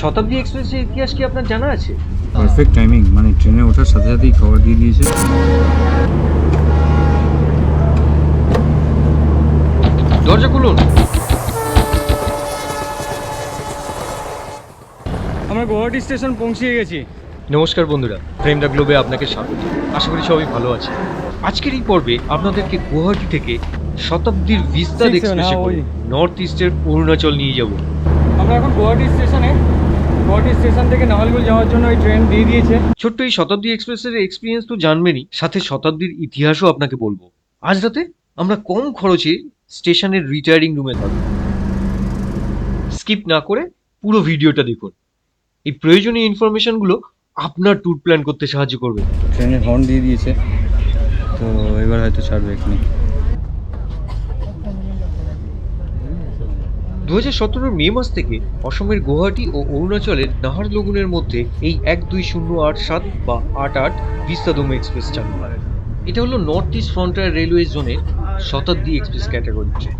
শতাব্দী এক্সপ্রেসের ইতিহাস কি আপনার জানা আছে? পারফেক্ট টাইমিং মানে ট্রেনে ওঠার সাথে সাথেই খবর দিয়ে দিয়েছে। দরজা খুলুন। আমরা গুয়াহাটি স্টেশন পৌঁছিয়ে গেছি। নমস্কার বন্ধুরা ফ্রেম দ্য গ্লোবে আপনাকে স্বাগত। আশা করি সবাই ভালো আছে। আজকের এই পর্বে আপনাদেরকে গুয়াহাটি থেকে শতাব্দীর বিস্তার এক্সপ্রেসে নর্থ ইস্টের অরুণাচল নিয়ে যাব। আমরা এখন গুয়াহাটি স্টেশনে গুয়াহাটি স্টেশন থেকে নাহালগুল যাওয়ার জন্য এই ট্রেন দিয়ে দিয়েছে। ছোট্ট এই শতাব্দী এক্সপ্রেসের এক্সপিরিয়েন্স তো জানবেনই সাথে শতাব্দীর ইতিহাসও আপনাকে বলব। আজ রাতে আমরা কম খরচে স্টেশনের রিটায়ারিং রুমে থাকব স্কিপ না করে পুরো ভিডিওটা দেখুন। এই প্রয়োজনীয় ইনফরমেশনগুলো আপনার ট্যুর প্ল্যান করতে সাহায্য করবে। ট্রেনের হর্ন দিয়ে দিয়েছে তো এবার হয়তো ছাড়বে এখানে দু হাজার মে মাস থেকে অসমের গুয়াহাটি ও অরুণাচলের নাহারলগুনের মধ্যে এই এক দুই শূন্য আট সাত বা আট আট বিস্তাদম এক্সপ্রেস চালু হয়। এটা হলো নর্থ ইস্ট ফ্রন্টিয়ার রেলওয়ে জোনের শতাব্দী এক্সপ্রেস ক্যাটাগরি। ট্রেন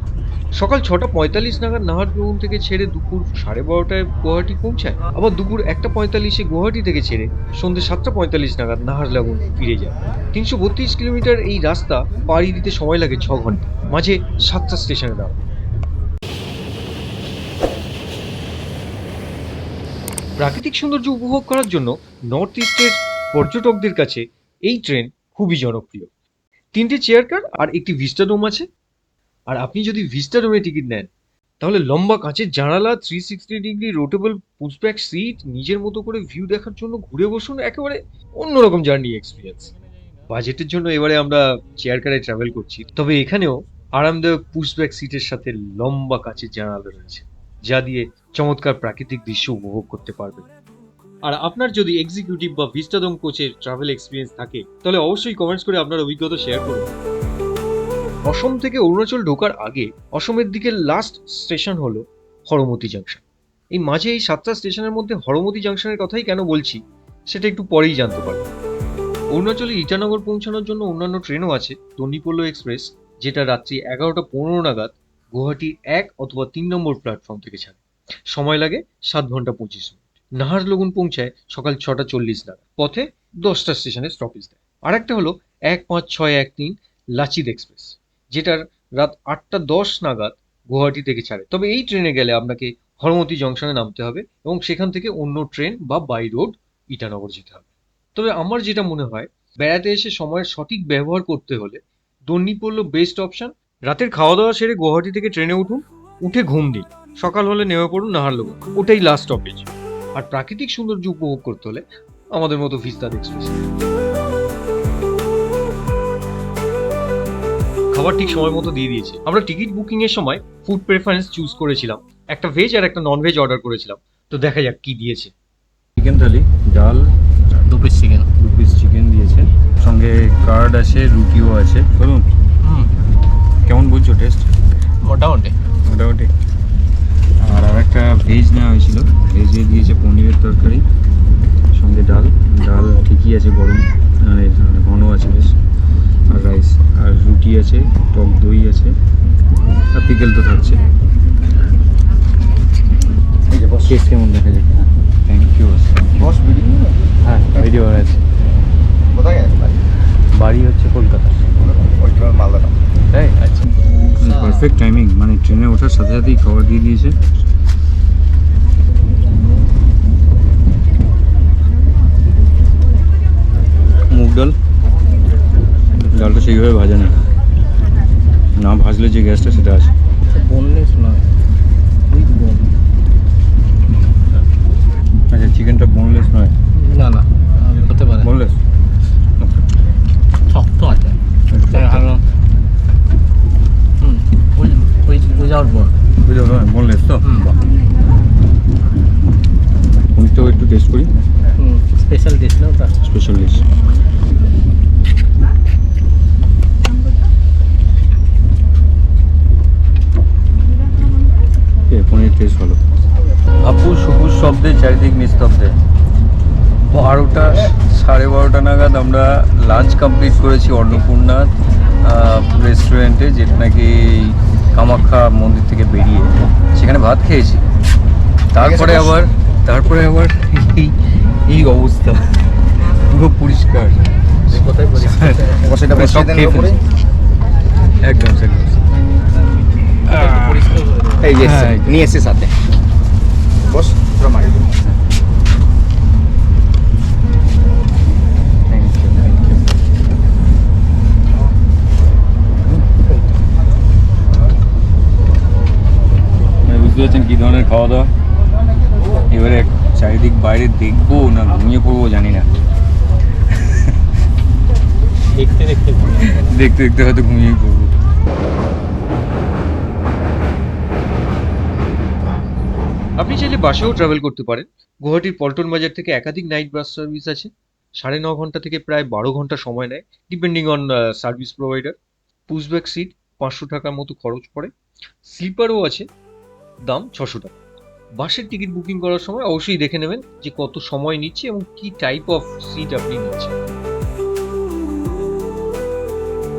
সকাল ছটা পঁয়তাল্লিশ নাগাদ নাহারলগুন থেকে ছেড়ে দুপুর সাড়ে বারোটায় গুয়াহাটি পৌঁছায়। আবার দুপুর একটা পঁয়তাল্লিশে গুয়াহাটি থেকে ছেড়ে সন্ধ্যে সাতটা পঁয়তাল্লিশ নাগাদ নাহারলাগুন ফিরে যায়। তিনশো বত্রিশ কিলোমিটার এই রাস্তা পাড়ি দিতে সময় লাগে ছ ঘণ্টা। মাঝে সাতটা স্টেশনে দাঁড়ায়। প্রাকৃতিক সৌন্দর্য উপভোগ করার জন্য নর্থ ইস্টের পর্যটকদের কাছে এই ট্রেন খুবই জনপ্রিয়। তিনটে চেয়ার কার আর একটি ভিস্টাডোম আছে। আর আপনি যদি ভিস্টাডোমে টিকিট নেন, তাহলে লম্বা কাঁচের জানালা three sixty degree rotatable pushback seat নিজের মতো করে ভিউ দেখার জন্য ঘুরে বসুন, একেবারে অন্যরকম জার্নি এক্সপিরিয়েন্স বাজেটের জন্য এবারে আমরা চেয়ার কারে ট্রাভেল করছি। তবে এখানেও আরামদায়ক পুশব্যাক সিটের সাথে লম্বা কাঁচের জানালা রয়েছে। যা দিয়ে চমৎকার প্রাকৃতিক দৃশ্য উপভোগ করতে পারবেন আর আপনার যদি এক্সিকিউটিভ বা ভিস্টাদম কোচের ট্রাভেল এক্সপিরিয়েন্স থাকে, তাহলে অবশ্যই কমেন্টস করে আপনার অভিজ্ঞতা শেয়ার করুন। অসম থেকে অরুণাচল ঢোকার আগে, অসমের দিকে লাস্ট স্টেশন হলো হরমতি জাংশন এই মাঝে এই সাতটা স্টেশনের মধ্যে হরমতি জাংশনের কথাই কেন বলছি, সেটা একটু পরেই জানতে পারবেন অরুণাচলে ইটানগর পৌঁছানোর জন্য অন্যান্য ট্রেনও আছে, দন্ডিপল্ল এক্সপ্রেস যেটা রাত্রি এগারোটা পনেরো নাগাদ গুয়াহাটির এক অথবা তিন নম্বর প্ল্যাটফর্ম থেকে ছাড়ে। সময় লাগে সাত ঘণ্টা পঁচিশ মিনিট। নাহারলগুন পৌঁছায় সকাল ছটা চল্লিশ নাগাদ। পথে দশটা স্টেশনে স্টপেজ দেয়। আরেকটা হলো এক পাঁচ ছয় এক তিন লাচিত এক্সপ্রেস যেটার রাত আটটা দশ নাগাদ গুয়াহাটি থেকে ছাড়ে। তবে এই ট্রেনে গেলে আপনাকে হরমতি জংশনে নামতে হবে এবং সেখান থেকে অন্য ট্রেন বা বাই রোড ইটানগর যেতে হবে। তবে আমার যেটা মনে হয়, বেড়াতে এসে সময়ের সঠিক ব্যবহার করতে হলে দন্ডিপল্ল বেস্ট অপশন রাতের খাওয়া দাওয়া সেরে গুয়াহাটি থেকে ট্রেনে উঠুন উঠে ঘুম দিন। সকাল হলে নেমে পড়ুন নাহারলগুন ওটাই লাস্ট স্টপেজ আর প্রাকৃতিক সৌন্দর্য উপভোগ করতে হলে আমাদের মতো ভিস্তাদ এক্সপ্রেস খাবার ঠিক সময় মতো দিয়ে দিয়েছে। আমরা টিকিট বুকিং এর সময় ফুড প্রেফারেন্স চুজ করেছিলাম। একটা ভেজ আর একটা নন ভেজ অর্ডার করেছিলাম। তো দেখা যাক কি দিয়েছে। চিকেন থালি ডাল দু পিস চিকেন দু পিস চিকেন দিয়েছে। সঙ্গে কার্ড আছে রুটিও আছে। বলুন কেমন বলছো টেস্ট মোটামুটি। মোটামুটি। আর আর একটা ভেজ নেওয়া হয়েছিল। ভেজে দিয়েছে পনিরের তরকারি সঙ্গে ডাল। ডাল ঠিকই আছে গরম মানে ঘন আছে বেশ। আর রাইস আর রুটি আছে টক দই আছে আর পিকেল তো থাকছে। টেস্ট কেমন দেখা যায় থ্যাংক ইউ বস। বিল্ডিং হ্যাঁ ভিডিও আছে কোথায় গেছে বাড়ি বাড়ি হচ্ছে কলকাতা ওইটা মালদাটা তাই আচ্ছা পারফেক্ট টাইমিং মানে ট্রেনে ওঠার সাথে সাথেই খাবার দিয়ে দিয়েছে। মুগ ডাল? ডালটা সেইভাবে ভাজা নেই। না ভাজলে যে গ্যাসটা সেটা আছে। বোনলেস নয় আচ্ছা চিকেনটা বোনলেস নয়। না না হতে পারে বোনলেস শক্ত আছে তাই ভালো হুম উইদাউট বোন বুঝতে পারলাম বোনলেস তো হুম পনিরটাও একটু টেস্ট করি হুম স্পেশাল ডিশ না ওটা স্পেশাল ডিশ পনির টেস্ট ভালো আপু সবুজ শব্দে চারিদিক নিস্তব্ধে বারোটা সাড়ে বারোটা নাগাদ আমরা লাঞ্চ কমপ্লিট করেছি অন্নপূর্ণা রেস্টুরেন্টে যেটা নাকি কামাখ্যা মন্দির থেকে বেরিয়ে সেখানে ভাত খেয়েছি। তারপরে আবার তারপরে আবার এই এই অবস্থা। পুরো পরিষ্কার। একদম। এই যে হ্যাঁ, নিয়ে এসে সাথে। বস পুরো মারি দিন। থ্যাংক ইউ থ্যাংক ইউ মানে বুঝতে পারছেন কী ধরনের খাওয়া দাওয়া এবারে চারিদিক বাইরে দেখব না ঘুমিয়ে পড়ব জানি না। দেখতে দেখতে ঘুমিয়ে দেখতে দেখতে হয়তো ঘুমিয়েই পড়ব। আপনি চাইলে বাসেও ট্রাভেল করতে পারেন। গুয়াহাটির পল্টন বাজার থেকে একাধিক নাইট বাস সার্ভিস আছে। সাড়ে ন ঘণ্টা থেকে প্রায় বারো ঘণ্টা সময় নেয় depending on service provider pushback seat পাঁচশো টাকার মতো খরচ পড়ে। স্লিপারও আছে। দাম ছশো টাকা। বাসের টিকিট বুকিং করার সময় অবশ্যই দেখে নেবেন যে কত সময় নিচ্ছে এবং কি টাইপ অফ সিট আপনি নিচ্ছেন।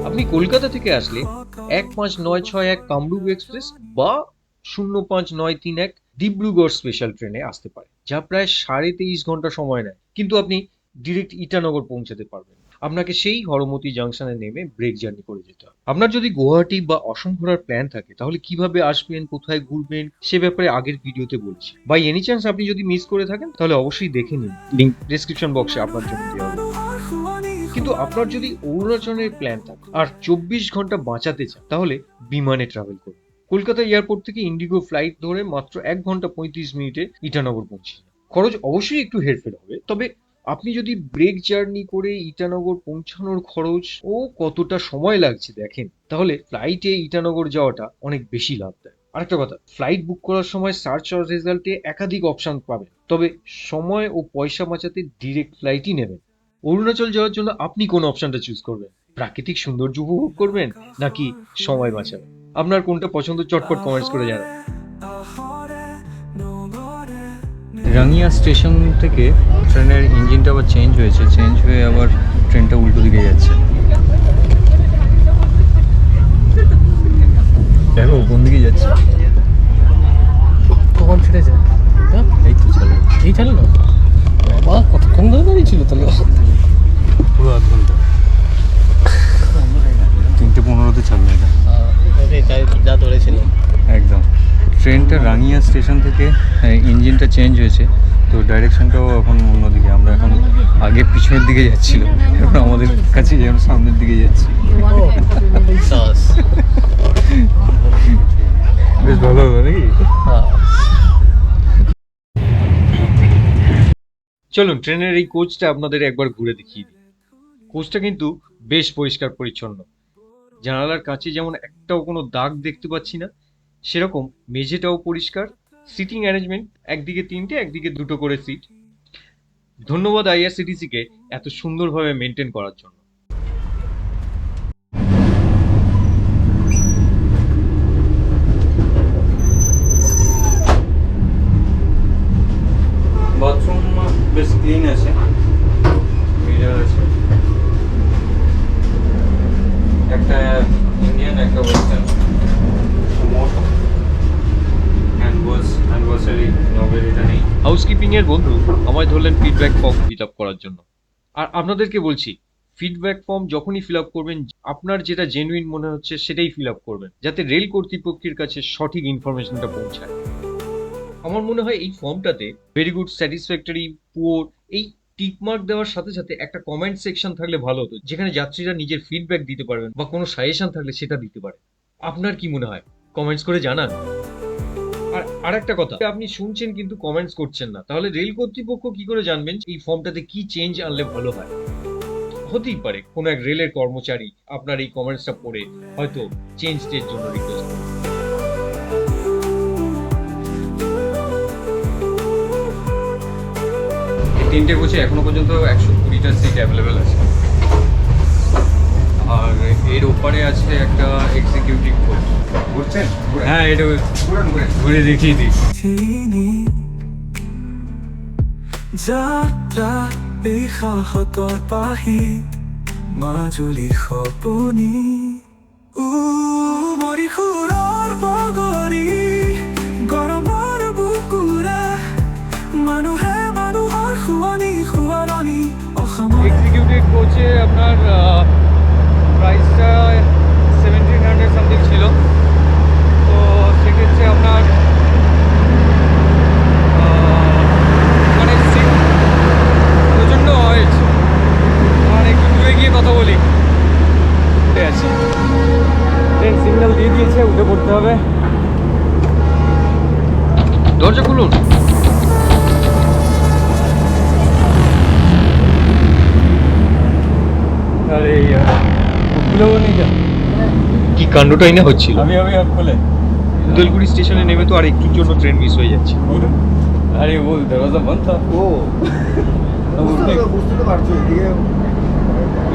আপনি কলকাতা থেকে আসলে এক পাঁচ নয় ছয় এক কামরূপ এক্সপ্রেস বা শূন্য পাঁচ নয় তিন এক ডিব্রুগড় স্পেশাল ট্রেনে আসতে পারে যা প্রায় সাড়ে তেইশ ঘণ্টা সময় নেয়। কিন্তু আপনি ডিরেক্ট ইটানগর পৌঁছাতে পারবেন। আপনাকে সেই হরমতি জাংশনে নেমে ব্রেক জার্নি করে যেতে হবে। আপনার যদি গুয়াহাটি বা অসম ঘোরার প্ল্যান থাকে, তাহলে কীভাবে আসবেন, কোথায় ঘুরবেন, সে ব্যাপারে আগের ভিডিওতে বলছি। বাই এনি চান্স আপনি যদি মিস করে থাকেন, তাহলে অবশ্যই দেখে নিন। লিঙ্ক ডেসক্রিপশন বক্সে আপনার জন্য দেওয়া হবে কিন্তু আপনার যদি অরুণাচলের প্ল্যান থাকে আর চব্বিশ ঘণ্টা বাঁচাতে চান, তাহলে বিমানে ট্রাভেল করুন। কলকাতা এয়ারপোর্ট থেকে ইন্ডিগো ফ্লাইট ধরে মাত্র এক ঘণ্টা পঁয়ত্রিশ মিনিটে ইটানগর পৌঁছে খরচ অবশ্যই একটু হেরফের হবে, তবে আপনি যদি ব্রেক জার্নি করে ইটানগর পৌঁছানোর খরচ, ও কতটা সময় লাগছে দেখেন, তাহলে ফ্লাইটে ইটানগর যাওয়াটা অনেক বেশি লাভ দেয় আরেকটা কথা ফ্লাইট বুক করার সময় সার্চ আর রেজাল্টে একাধিক অপশন পাবেন, তবে সময় ও পয়সা বাঁচাতে ডিরেক্ট ফ্লাইটই নেবেন। অরুণাচল যাওয়ার জন্য আপনি কোন অপশনটা চুজ করবেন? প্রাকৃতিক সৌন্দর্য উপভোগ করবেন, নাকি সময় বাঁচাবেন? আপনার কোনটা পছন্দ, চটপট কমেন্টস করে জানান রাঙ্গিয়া স্টেশন থেকে ট্রেনের ইঞ্জিনটা আবার চেঞ্জ হয়েছে চেঞ্জ হয়ে আবার ট্রেনটা উল্টো দিকে যাচ্ছে। দেখো কোন দিকে যাচ্ছে। কখন ছেড়েছে? এই তো চলো। এই চাললো বাবা কতক্ষণ ধরে দাঁড়িয়ে ছিল তাহলে পুরো আধ ঘণ্টা তিনটে পনেরোতে ছাড়লো এটা ওটাই তাই যা ধরেছিল একদম ট্রেনটা রাঙ্গিয়া স্টেশন থেকে ইঞ্জিনটা চেঞ্জ হয়েছে তো ডাইরেকশনটাও এখন অন্যদিকে। আমরা এখন আগে পিছনের দিকে যাচ্ছিল এখন আমাদের কাছে যেমন সামনের দিকে যাচ্ছি। বেশ ভালো হবে নাকি? হ্যাঁ চলুন ট্রেনের এই কোচটা আপনাদের একবার ঘুরে দেখিয়ে দিই। কোচটা কিন্তু বেশ পরিষ্কার পরিচ্ছন্ন জানালার কাছে যেমন একটাও কোনো দাগ দেখতে পাচ্ছি না সেরকম মেঝেটাও পরিষ্কার সিটিং অ্যারেঞ্জমেন্ট একদিকে তিনটে, একদিকে দুটো করে সিট ধন্যবাদ আইআরসিটিসিকে এত সুন্দরভাবে মেনটেন করার জন্য বাথরুম বেশ ক্লিন আছে মিরার আছে একটা ইন্ডিয়ান একটা ওয়েস্টার্ন মোট হ্যান্ড ওয়াশ হ্যান্ড ওয়াশেরই নবের এটা নেই হাউসকিপিং এর বন্ধু, আমায় ধরলেন ফিডব্যাক ফর্ম ফিল আপ করার জন্য। আর আপনাদেরকে বলছি ফিডব্যাক ফর্ম যখনই ফিল আপ করবেন, আপনার যেটা জেনুইন মনে হচ্ছে সেটাই ফিল আপ করবেন, যাতে রেল কর্তৃপক্ষের কাছে সঠিক ইনফরমেশনটা পৌঁছায়। আমার মনে হয় এই ফর্মটাতে ভেরি গুড স্যাটিসফ্যাক্টরি পুয়ার এই টিকমার্ক দেওয়ার সাথে সাথে একটা কমেন্ট সেকশন থাকলে ভালো হতো, যেখানে যাত্রীরা নিজের ফিডব্যাক দিতে পারবেন বা কোনো সাজেশন থাকলে সেটা দিতে পারে। আপনার কি মনে হয়? কমেন্টস করে জানান। আর আরেকটা কথা, আপনি শুনছেন কিন্তু কমেন্টস করছেন না। তাহলে রেল কর্তৃপক্ষ কি করে জানবেন এই ফর্মটাতে কি চেঞ্জ আনলে ভালো হয়? হতেই পারে, কোনো এক রেলের কর্মচারী আপনার এই কমেন্টসটা পড়ে হয়তো চেঞ্জ চেঞ্জের জন্য রিকোয়েস্ট তিনটে কোচে এখনও পর্যন্ত একশো কুড়িটা সিট অ্যাভেলেবেল আছে। আর এর ওপারে আছে একটা এক্সিকিউটিভ কোচ ঘুরছেন? হ্যাঁ এটা ঘুরে দেখিয়ে দিই। যাত্রা বিহত পাহি মাজুলি সপনি উ মৰি সুৰৰ বগৰী গৰমৰ বুকুৰা মানুহে মানুহৰ শুৱনি শুৱাৰণি অসম এক্সিকিউটিভ কোচে আপোনাৰ প্রাইসটা সেভেন্টিন হান্ড্রেড সামথিং ছিল। কাণ্ডটাই না হচ্ছিল। আমি আমি আর বলে। জলগুড়ি স্টেশনে নেমে তো আর একটু জন্য ট্রেন মিস হয়ে যাচ্ছে। আরে ও দরজা বন্ধ। ও। বুঝতে পারছ এদিকে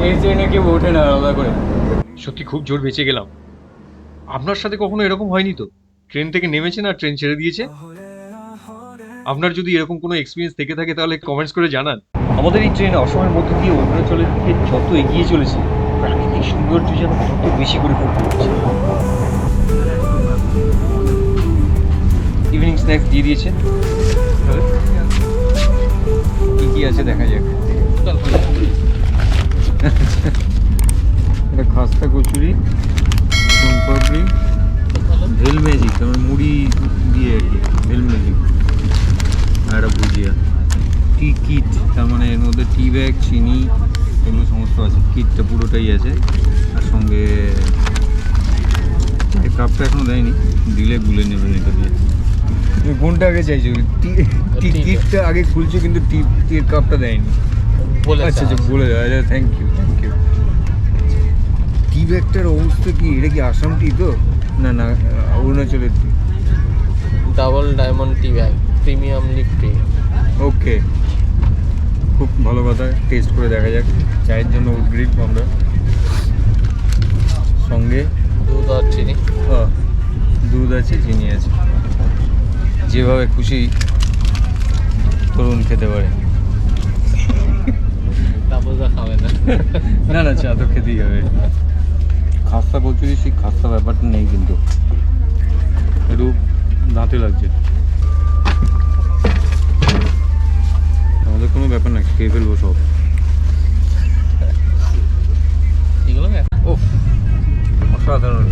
এই ট্রেনে কেউ ওঠে না আলাদা করে। সত্যি খুব জোর বেঁচে গেলাম। আপনার সাথে কখনো এরকম হয়নি তো? ট্রেন থেকে নেমেছে না ট্রেন ছেড়ে দিয়েছে? আপনার যদি এরকম কোনো এক্সপিরিয়েন্স থেকে থাকে তাহলে কমেন্টস করে জানান। আমাদের এই ট্রেন অসময়ের মধ্যে দিয়ে অরুণাচলের দিকে যত এগিয়ে চলেছে প্রাকৃতিক সৌন্দর্য যেন তত বেশি করে ফুটে উঠছে। ইভিনিং স্ন্যাক্স দিয়ে দিয়েছে। কি কি আছে দেখা যাক। এটা খাস্তা কচুরি সোনপাপড়ি ভেল ম্যাজিক তার মুড়ি দিয়ে আর কি ভেল ম্যাজিক আর ভুজিয়া। টি কিট তার মানে এর মধ্যে টি ব্যাগ চিনি এগুলো সমস্ত আছে কিটটা পুরোটাই আছে আর সঙ্গে এই কাপটা এখনও দেয়নি দিলে গুলে নেবেন এটা দিয়ে। তুমি কোনটা আগে চাইছো? টি টি কিটটা আগে খুলছো কিন্তু টি টির কাপটা দেয়নি। আচ্ছা আচ্ছা বলে দাও আচ্ছা thank you thank you tea ব্যাগটার অবস্থা কি? এটা কি আসাম টি তো? না না অরুণাচলের tea. Double diamond tea bag premium leaf tea. Okay খুব ভালো কথা টেস্ট করে দেখা যাক। চায়ের জন্য উদ্গ্রীব আমরা। সঙ্গে দুধ আর চিনি। আহ, দুধ আছে চিনি আছে। যেভাবে খুশি তরুণ খেতে পারে। তারপর খাবে না। না না চা তো খেতেই হবে। খাস্তা কচুরি সেই খাস্তা ব্যাপারটা নেই কিন্তু। একটু দাঁতে লাগছে। আমাদের কোনো ব্যাপার না খেয়ে ফেলব সব এগুলো না ও অসাধারণ।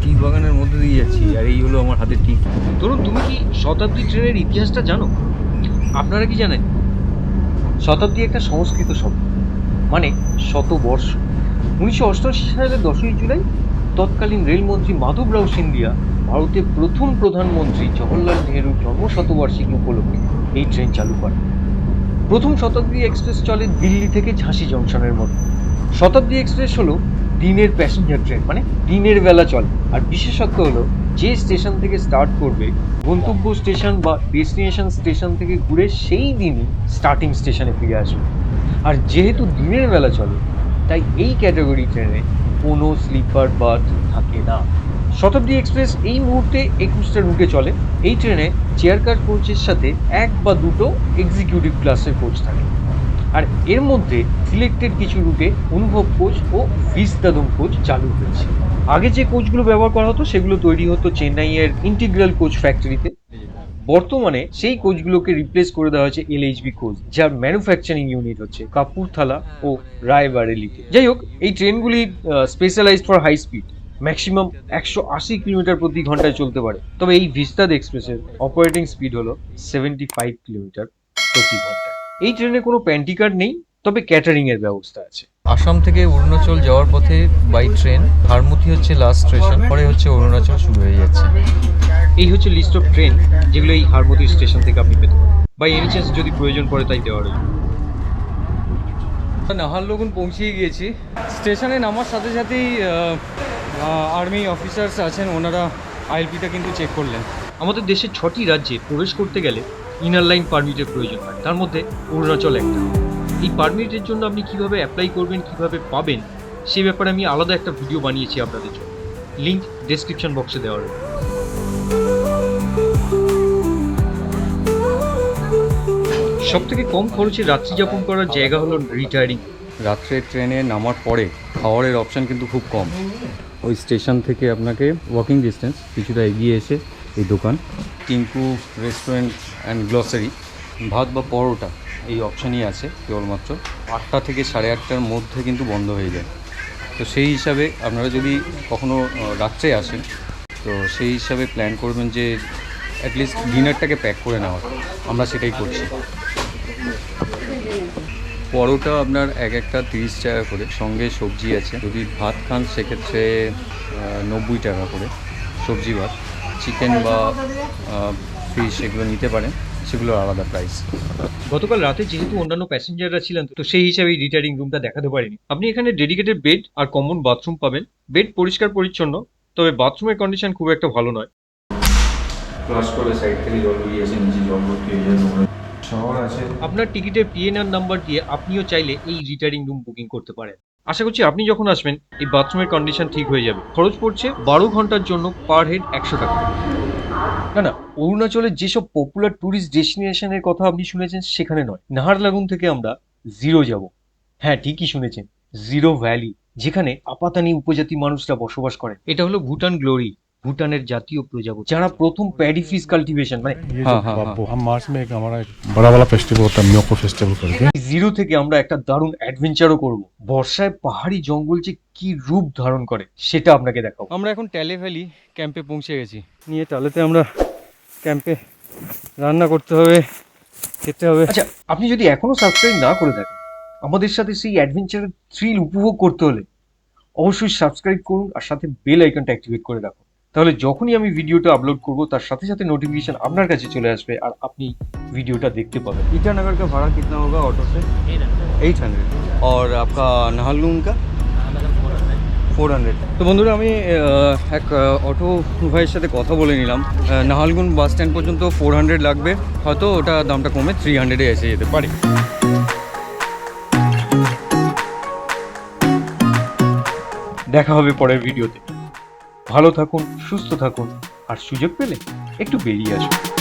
টি বাগানের মধ্যে দিয়ে যাচ্ছি, আর এই হলো আমার হাতে টি। ধরুন, তুমি কি শতাব্দী ট্রেনের ইতিহাসটা জানো? আপনারা কি জানেন? শতাব্দী একটা সংস্কৃত শব্দ মানে শতবর্ষ। উনিশশো অষ্টআশি সালের দশই জুলাই, তৎকালীন রেলমন্ত্রী মাধবরাও সিন্ধিয়া ভারতের প্রথম প্রধানমন্ত্রী জওহরলাল নেহরুর জন্মশতবার্ষিকী উপলক্ষে এই ট্রেন চালু করে প্রথম শতাব্দী এক্সপ্রেস চলে দিল্লি থেকে ঝাঁসি জংশনের মধ্যে শতাব্দী এক্সপ্রেস হলো দিনের প্যাসেঞ্জার ট্রেন মানে দিনের বেলা চলে। আর বিশেষত্ব হলো, যে স্টেশন থেকে স্টার্ট করবে, গন্তব্য স্টেশন বা ডেস্টিনেশন স্টেশন থেকে ঘুরে সেই দিনই স্টার্টিং স্টেশনে ফিরে আসবে। আর যেহেতু দিনের বেলা চলে, তাই এই ক্যাটাগরি ট্রেনে কোনো স্লিপার বার্থ থাকে না। শতাব্দী এক্সপ্রেস এই মুহূর্তে একুশটা রুটে চলে। এই ট্রেনে চেয়ার কার কোচের সাথে এক বা দুটো এক্সিকিউটিভ ক্লাসের কোচ থাকে। আর এর মধ্যে সিলেক্টেড কিছু রুটে অনুভব কোচ ও ভিস্তাদম কোচ চালু হয়েছে। আগে যে কোচগুলো ব্যবহার করা হতো, সেগুলো তৈরি হতো চেন্নাইয়ের ইন্টিগ্রাল কোচ ফ্যাক্টরিতে বর্তমানে সেই কোচগুলোকে রিপ্লেস করে দেওয়া হয়েছে এলএইচবি কোচ যার ম্যানুফ্যাকচারিং ইউনিট হচ্ছে কাপুরথালা ও রায়বারেলিতে। যাই হোক, এই ট্রেনগুলি specialised for high speed maximum একশো আশি কিলোমিটার প্রতি ঘন্টায় চলতে পারে। তবে এই ভিস্তাদ এক্সপ্রেসের অপারেটিং স্পিড হলো সেভেন্টি ফাইভ কিলোমিটার প্রতি ঘন্টায়। এই ট্রেনে কোনো প্যান্টি কার্ড নেই তবে ক্যাটারিং এর ব্যবস্থা আছে। আসাম থেকে অরুণাচল যাওয়ার পথে বাই ট্রেন হারমতি হচ্ছে লাস্ট স্টেশন পরে হচ্ছে অরুণাচল শুরু হয়ে যাচ্ছে। এই হচ্ছে লিস্ট অফ ট্রেন যেগুলো এই হারমতি স্টেশন থেকে আপনি পেতে পারেন। বা এনি চান্স যদি প্রয়োজন পড়ে তাই দেওয়া রয়েছে নাহারলগুন পৌঁছিয়ে গিয়েছি। স্টেশনে নামার সাথে সাথেই আর্মি অফিসার্স আছেন ওনারা আইএলপিটা কিন্তু চেক করলেন। আমাদের দেশের ছটি রাজ্যে প্রবেশ করতে গেলে ইনার লাইন পারমিটের প্রয়োজন হয়। তার মধ্যে অরুণাচল একটা। এই পারমিটের জন্য আপনি কীভাবে অ্যাপ্লাই করবেন, কীভাবে পাবেন, সে ব্যাপারে আমি আলাদা একটা ভিডিও বানিয়েছি আপনাদের জন্য। লিঙ্ক ডেসক্রিপশন বক্সে দেওয়া রয়েছে। সব থেকে কম খরচে রাত্রি যাপন করার জায়গা হলো রিটায়ারিং রাত্রে ট্রেনে নামার পরে খাওয়ারের অপশান কিন্তু খুব কম। ওই স্টেশন থেকে আপনাকে ওয়াকিং ডিস্টেন্স কিছুটা এগিয়ে এসে এই দোকান। Tinku restaurant and grocery. ভাত বা পরোটা এই অপশানই আছে কেবলমাত্র। আটটা থেকে সাড়ে আটটার মধ্যে কিন্তু বন্ধ হয়ে যায়। তো সেই হিসাবে আপনারা যদি কখনো রাত্রে আসেন, তো সেই হিসাবে প্ল্যান করবেন যে অ্যাটলিস্ট ডিনারটাকে প্যাক করে নেওয়া আমরা সেটাই করছি। পরোটা আপনার এক একটা তিরিশ টাকা করে। সঙ্গে সবজি আছে। যদি ভাত খান, সেক্ষেত্রে নব্বই টাকা করে সবজি ভাত। চিকেন বা ফিশ এগুলো নিতে পারেন সেগুলোর আলাদা প্রাইস গতকাল রাতে যেহেতু অন্যান্য প্যাসেঞ্জাররা ছিলেন তো সেই হিসাবে এই রিটায়ারিং রুমটা দেখাতে পারিনি। আপনি এখানে ডেডিকেটেড বেড আর কমন বাথরুম পাবেন। বেড পরিষ্কার পরিচ্ছন্ন তবে বাথরুমের কন্ডিশন খুব একটা ভালো নয়। ফ্লাশ করে সাইড থেকে জল বেরিয়েছে নিচে জল ভর্তি হয়ে যায় শহর আছে আপনার টিকিটের পিএনআর নাম্বার দিয়ে আপনিও চাইলে এই রিটায়ারিং রুম বুকিং করতে পারেন। আশা করছি আপনি যখন আসবেন এই বাথরুমের কন্ডিশন ঠিক হয়ে যাবে। খরচ পড়ছে বারো ঘণ্টার জন্য পার হেড একশো টাকা। না না অরুণাচলের যেসব পপুলার ট্যুরিস্ট ডেস্টিনেশনের কথা আপনি শুনেছেন সেখানে নয়। নাহারলাগুন থেকে আমরা জিরো যাব। হ্যাঁ ঠিকই শুনেছেন জিরো ভ্যালি যেখানে আপাতানি উপজাতি মানুষরা বসবাস করে। এটা হলো ভুটান গ্লোরি ভুটানের জাতীয় প্রজাপতি। যারা প্রথম প্যাডিফিস কাল্টিভেশন মানে হ্যাঁ, হ্যাঁ, হ্যাঁ। মার্চ মে আমরা বড় বড় ফেস্টিভ্যাল জিরো থেকে আমরা একটা দারুণ অ্যাডভেঞ্চারও করব। বর্ষায় পাহাড়ি জঙ্গল যে কি রূপ ধারণ করে সেটা আপনাকে দেখাবো। আমরা এখন ট্যালে ভ্যালি ক্যাম্পে পৌঁছে গেছি। নিয়ে টালেতে আমরা ক্যাম্পে রান্না করতে হবে খেতে হবে। আচ্ছা আপনি যদি এখনও সাবস্ক্রাইব না করে থাকেন আমাদের সাথে সেই অ্যাডভেঞ্চারের থ্রিল উপভোগ করতে হলে অবশ্যই সাবস্ক্রাইব করুন আর সাথে বেল আইকনটা অ্যাক্টিভেট করে রাখুন। তাহলে যখনই আমি ভিডিওটা আপলোড করব তার সাথে সাথে নোটিফিকেশন আপনার কাছে চলে আসবে আর আপনি ভিডিওটা দেখতে পাবেন ईटानगर का भाड़ा कितना होगा ऑटो से এইট হান্ড্রেড और आपका नाहरलुन का ফোর হান্ড্রেড তো বন্ধুরা আমি আহ, এক আহ, অটো ভাইয়ের সাথে কথা বলে নিলাম আহ, নাহালগুন বাস স্ট্যান্ড পর্যন্ত ফোর হান্ড্রেড লাগবে হয়তো ওটা দামটা কমে থ্রি হান্ড্রেডে এসে যেতে পারে দেখা হবে পরের ভিডিওতে ভালো থাকুন সুস্থ থাকুন আর সুযোগ পেলে একটু বেরিয়ে আসুন।